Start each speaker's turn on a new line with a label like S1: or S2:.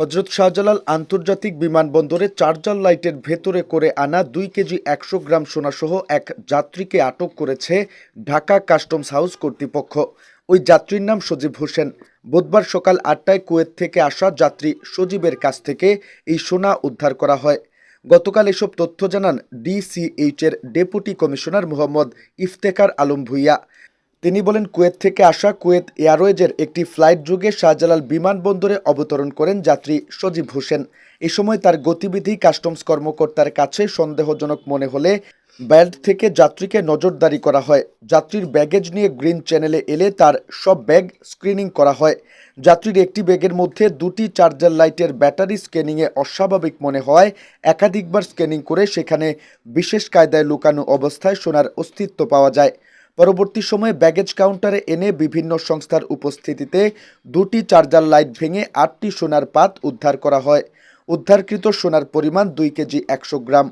S1: হজরত শাহজালাল আন্তর্জাতিক বিমানবন্দরে চার্জার লাইটের ভেতরে করে আনা দুই কেজি একশো গ্রাম সোনাসহ এক যাত্রীকে আটক করেছে ঢাকা কাস্টমস হাউস কর্তৃপক্ষ। ওই যাত্রীর নাম সজীব হোসেন। বুধবার সকাল আটটায় কুয়েত থেকে আসা যাত্রী সজীবের কাছ থেকে এই সোনা উদ্ধার করা হয়। গতকাল এসব তথ্য জানান ডিসিএইচ এর ডেপুটি কমিশনার মোহাম্মদ ইফতেকার আলম ভুইয়া। তিনি বলেন, কুয়েত থেকে আসা কুয়েত এয়ারওয়েজের একটি ফ্লাইট যুগে শাহজালাল বিমানবন্দরে অবতরণ করেন যাত্রী সজীব হোসেন। এ সময় তার গতিবিধি কাস্টমস কর্মকর্তার কাছে সন্দেহজনক মনে হলে বেল্ট থেকে যাত্রীকে নজরদারি করা হয়। যাত্রীর ব্যাগেজ নিয়ে গ্রিন চ্যানেলে এলে তার সব ব্যাগ স্ক্রিনিং করা হয়। যাত্রীর একটি ব্যাগের মধ্যে দুটি চার্জার লাইটের ব্যাটারি স্ক্যানিংয়ে অস্বাভাবিক মনে হয়। একাধিকবার স্ক্যানিং করে সেখানে বিশেষ কায়দায় লুকানো অবস্থায় সোনার অস্তিত্ব পাওয়া যায়। পরবর্তী সময়ে ব্যাগেজ কাউন্টারে এনে বিভিন্ন সংস্থার উপস্থিতিতে দুটি চার্জার লাইট ভেঙে আটটি সোনার পাত উদ্ধার করা হয়। উদ্ধারকৃত সোনার পরিমাণ দুই কেজি একশো গ্রাম।